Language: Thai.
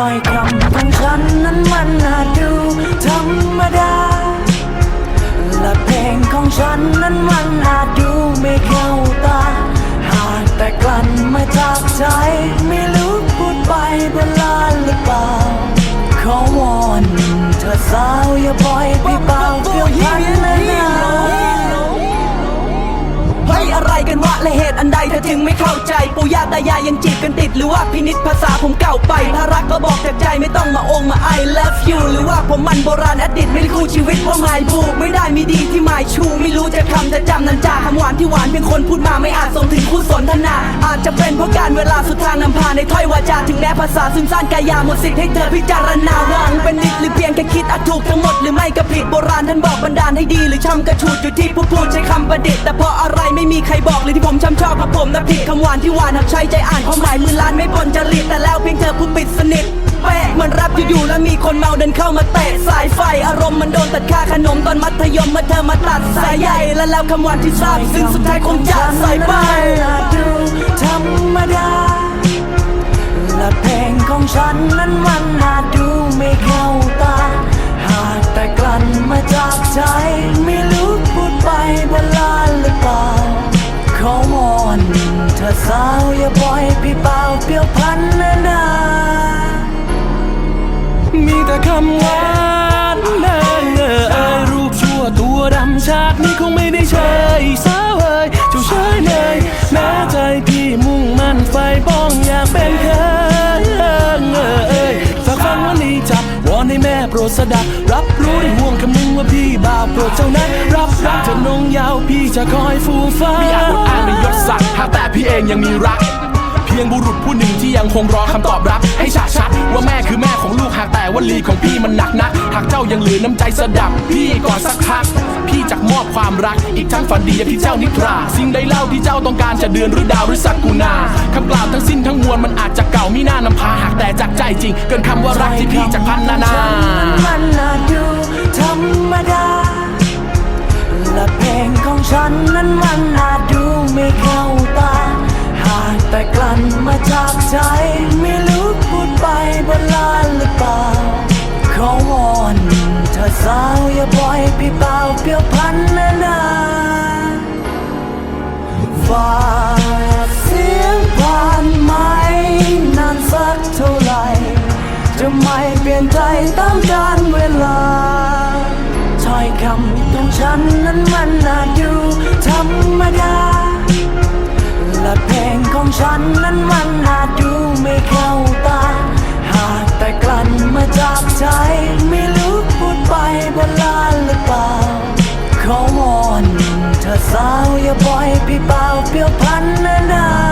ถ้อยคำของฉันนั้นมันน่าดูธรรมดา และเพลงของฉันนั้นมันอาจดูไม่เข้าตา หากแต่กลั้นไม่จากใจไม่รู้พูดไปเนลานหรือเปล่า ขอวอนเธอสาวอย่าปล่อยไปเปล่าเพื่อพันนา อะไรกันวะและเหตุอันใดเธอถึงไม่เข้าใจ ปู่ย่าตายายยังจีบกันติดหรือว่าพินิษภาษาผมเก่าไป ถ้ารักก็บอกจากใจไม่ต้องมาองมา I love you หรือว่าผมมันโบราณอดีตไม่ได้คู่ชีวิตว่าหมายผูกไม่ได้มีดีที่หมายชู ไม่รู้จะคำจะจำนันจาคำหวานที่หวานเพียงคนพูดมาไม่อาจส่งถึงคู่สนทนาอา เพราะการเวลาสุดทางนำพาในถ้อยวาจาถึงแม้ภาษาซึมซ่านกายาหมดสิทธิ์ให้เธอพิจารณาวังเป็นนิดหรือเพียงแค่คิดอาจถูกทั้งหมดหรือไม่ก็ผิดโบราณท่านบอกบันดาลให้ดีหรือช่ำกระชูดอยู่ที่ผู้พูดใช้คำประดิษฐ์แต่เพราะอะไรไม่มีใครบอกเลยที่ผมช่ำชอบเพราะผมนะผิดคำหวานที่หวานหากใช้ใจอ่านความหมายมือล้านไม่ปนจริตแต่แล้วเพียงเธอผู้ปิดสนิทเป๊ะเหมือนรับอยู่ๆแล้วมีคนเมาเดินเข้ามาเตะสายไฟอารมณ์มันโดนตัดค่าขนมตอนมัธยมเมื่อเธอมาตัดสายใยและแล้วคำหวานที่ทราบซึ่งสุดท้ายคงจะใส่ไป ธอสาวอย่าปล่อยพี่เปล่าเปลี่ยวพันนะนามีแต่คำหวานเอ่ยเอ่ยเอ่ยรูปชั่วตัวดำชาตินี้คงไม่ได้เชยสาวเอ่ยเจ้าเชยเลยแม้ใจพี่มุ่งมั่นไฟป้องอยากเป็นเคยเอ่ยเอ่ยเอ่ยฝากฟังวันนี้จับวอนให้แม่โปรดสดับรับรู้ในห่วงคำนึงว่าพี่บ่าวโปรดเจ้านั้นรับรักเธอนงยาวพี่จะคอยฟูฟ้าไม่อาจอดอ้างในยศศักดิ์หาก พี่เองยังมีรัก เพียงบุรุษผู้หนึ่งที่ยังคงรอคำตอบรับ ให้ฉะชัด ว่าแม่คือแม่ของลูกหากแต่ว่าลีของพี่มันหนักนัก หากเจ้ายังเหลือน้ำใจสดับ พี่ก่อนสักพัก พี่จักมอบความรัก อีกทั้งฝันดีที่เจ้านิทรา สิ่งใดเล่าที่เจ้าต้องการจะเดือนหรือดาวหรือสักกุณาคำกล่าวทั้งสิ้นทั้งมวลมันอาจจะเก่ามิน่านำพาหากแต่จากใจจริง เกินคำว่ารักที่พี่จะพันนานามันน่าดูธรรมดาและเพลงของฉันนั้นมันน่าดู สาวอย่าปล่อยพี่เปล่าเปลี่ยวพันนะนาฝากเสียงผ่านไหมนานสักเท่าไหร่ จะไม่เปลี่ยนใจตามกาลเวลาถ้อยคำของฉันนั้นมันน่าดูธรรมดา และเพลงของฉันนั้นมันน่าดูไม่เข้า อย่ปล่อยพี่เบาเปลี่ยวพันนานา